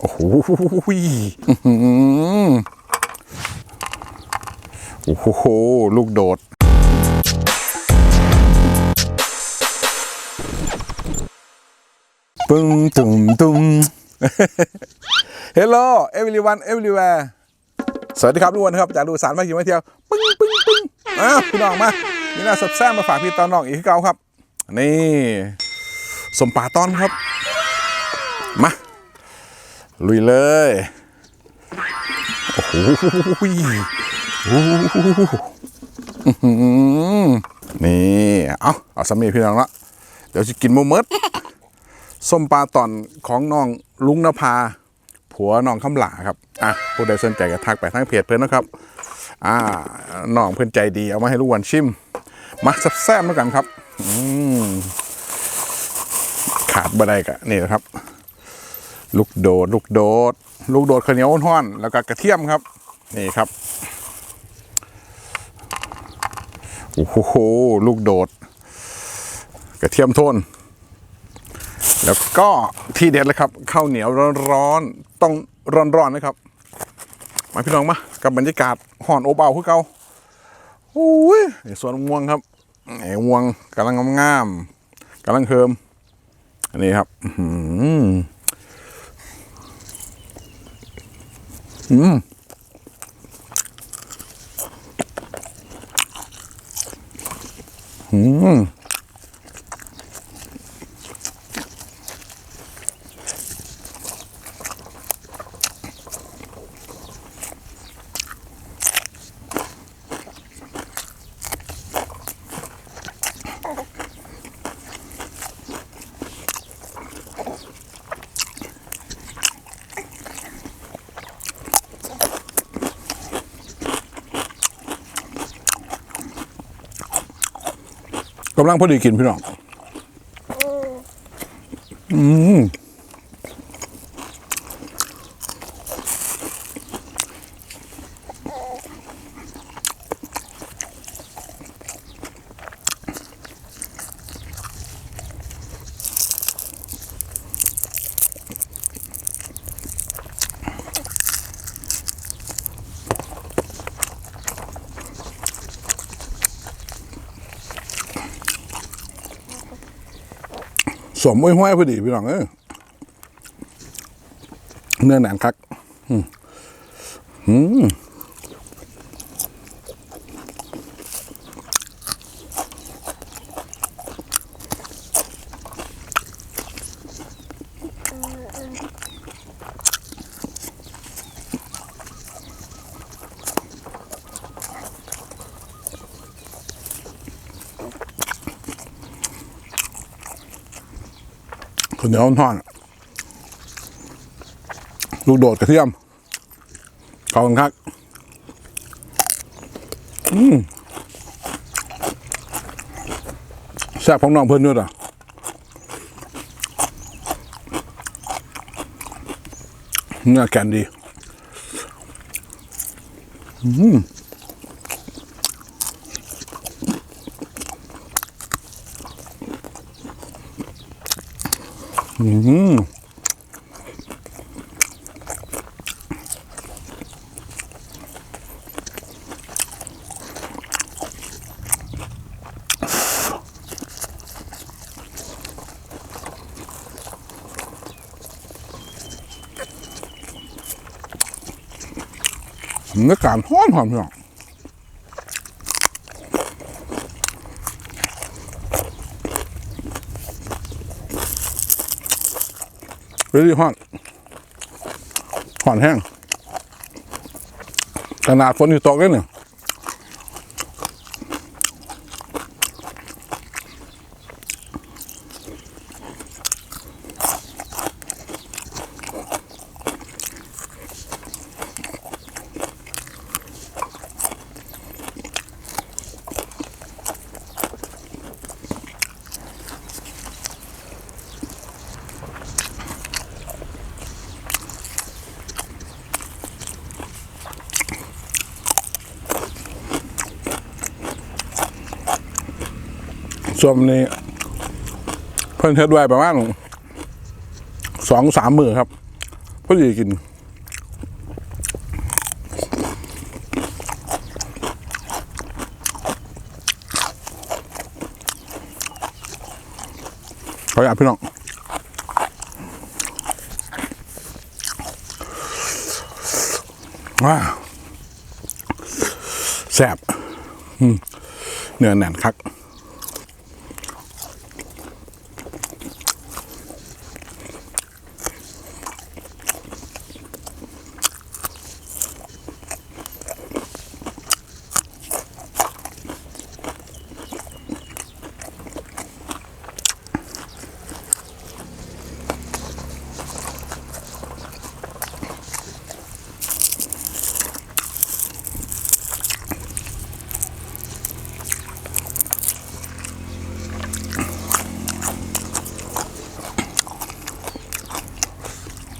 โอ้โหโอ้โห ลูกโดด ปึ้งตุ่มตุ่ม Hello everyone everywhere สวัสดีครับทุกคนครับ จากดูสารมาอยู่มาเที่ยว ปึ้งปึ้งปึ้งอ้าวพี่น้องมานี่น่าสับแซ่มาฝากพี่ตอนน้องอีกเก่าครับ นี่ สมป่าตอนครับ มา ลุยเลย โอ้โหนี่ เอาเอาสามีพี่น้องละเดี๋ยวจะกินโมเมดส้มปลาตอนของน้องลุงนภา ผัวน้องคำหลาครับ อะผู้ใดสนใจก็ทักไปทางเพจเพื่อนนะครับ อ่าน้องเพื่อนใจดีเอามาให้ลูกวันชิม มาแซ่บๆแล้วกันครับอืมขาดบ่ได้กะนี่นะครับ ลูกโดดลูกโดด ลูกโดดข้าวเหนียวห้อนแล้วก็กระเทียมครับ นี่ครับโอ้โหลูกโดด กระเทียมโทน แล้วก็ที่เด็ดเลยครับข้าวเหนียวร้อนๆต้องร้อนๆนะครับ มาพี่น้องมากับบรรยากาศห่อนโอเอาคือเก่าโอ้ยนี่สวนม่วงครับไอ้ม่วงกำลังงามๆกำลังเคิมอันนี้ครับ อื อืมอืม กำลังพอดีกินพี่น้อง อืม สมห้วยห้อยพอดีพี่น้องเอ้ยเนื้อหนังคัก อืม ข้าวเหนียวห่อนๆลูกโดดกระเทียมขอบคุณครับอืมแซ่บของน้องเพื่อนด้วยอะเนื้อแกนดี อืม เนื้อการหอนหอมพี่น้อง really hot หอนแห้งขนาดฝนอยู่ตกเลยเนี่ย ส่วนนี้ เพิ่นเทดไว้ประมาณสองสามมือครับพออดีกินขออยากพี่น้องว้าวแซ่บเนื้อแน่นคัก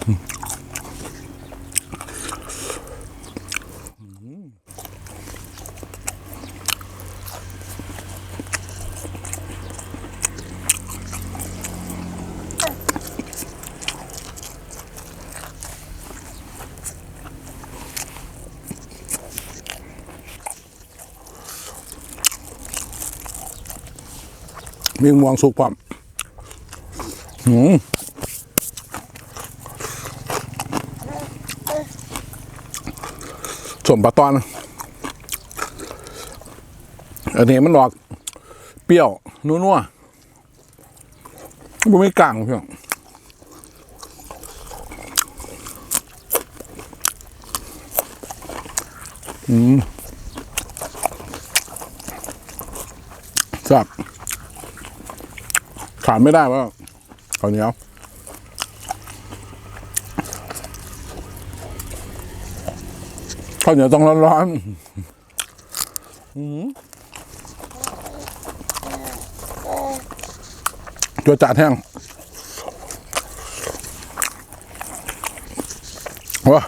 มีม่วงสุกพร้อมหืม สมปลาตอน อันนี้มันหลอก เปรี้ยว นัวๆมันไม่กลางเพียงอืมแซ่บขาดไม่ได้ว่าข้าวเหนียว ข้าวเหนียวต้องร้อนๆอื้อหือตัวจัดแห้งว้า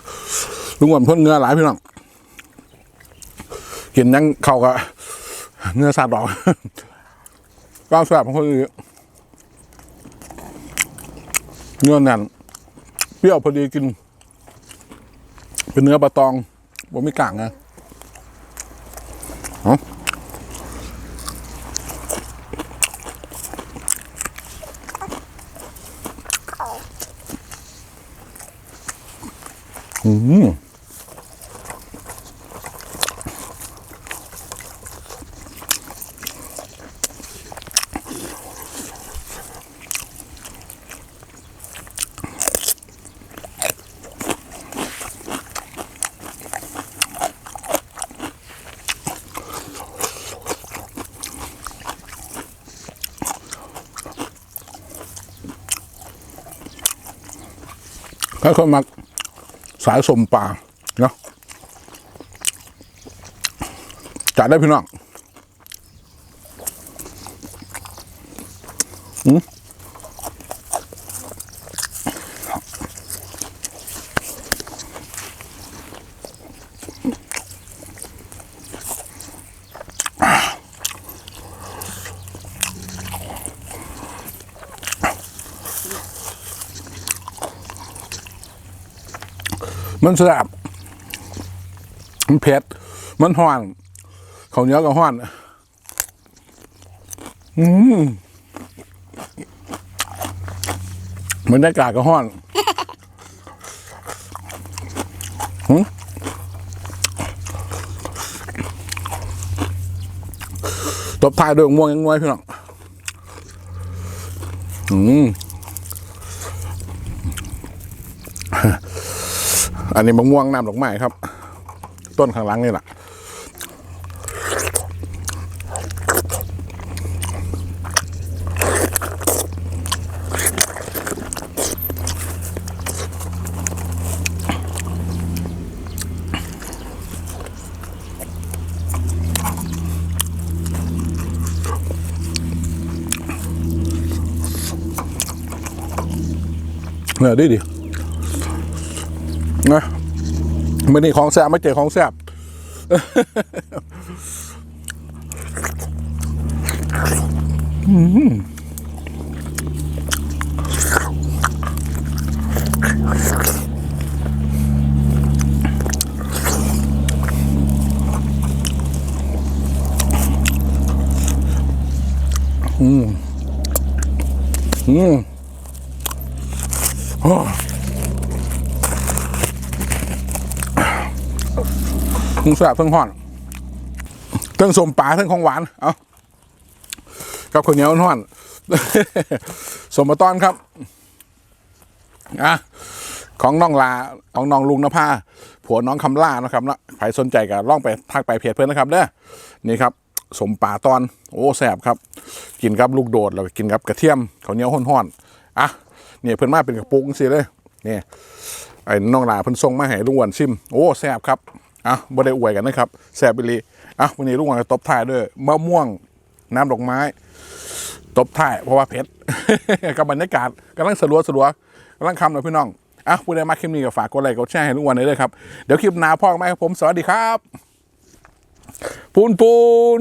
ลุงอ้วนเพ่นเนื้อหลายพี่น้องกินยังเข้ากับเนื้อสัตว์ดอกก้าวแสบของคนอื่นเนื้อแน่นเปรี้ยวพอดีกิน เป็นเนื้อปลาตอง บ่มีกลางนะเอาอืม ถ้าคนมาสายสมป่าเนาะจัดได้พี่น้องอืม มันแซ่บมันเผ็ด มันห้อนข้าวเหนียวก็ห้อน อืมบรรยากาศก็ห้อนตบท้ายด้วยม่วงยังงวยพี่น้อง อืม อันนี้มะม่วงน้ำดอกไม้ครับ ต้นข้างหลังนี่แหละเนี่ยดีดี นะม่อนี้ของแซบไม่เจอของแซบอืมอืมอ๋อ มึงแสบเพิ่งห่อนเพิ่งสมปลาเพิ่งของหวาน เอากับข้าวเหนียวห่อนสมมาตอนครับอะของน้องลาของน้องลุงนภาผัวน้องคำล่านะครับนะใครสนใจก็ล่องไปทักไปเพจเพื่อนนะครับเด้อนี่ครับ สมป่าตอน โอ้แสบครับ กินกับลูกโดดแล้วกินกับกระเทียมข้าวเหนียวห้อนๆอะเนี่ยเพื่อนมาเป็นกระปุกสิเลยนี่ไอ้น้องลาเพิ่นส่งมาให้ลุงวันชิม โอ้แซ่บครับ อะบ่ได้อวยกันนะครับแซบไปเลยอะวันนี้ลุงวันจะตบท้ายด้วยมะม่วงน้ำดอกไม้ ตบท้ายเพราะว่าเผ็ดกับบรรยากาศกำลังสลัวสลัวกำลังคำเลยพี่น้องอะผู้ใดมาคลิปนี้ก็ฝากกดไลค์กดแชร์ให้ลุงอ้วันเลยด้วยครับ เดี๋ยวคลิปหน้าพ่อกับแม่ครับผมสวัสดีครับ ปูนปูน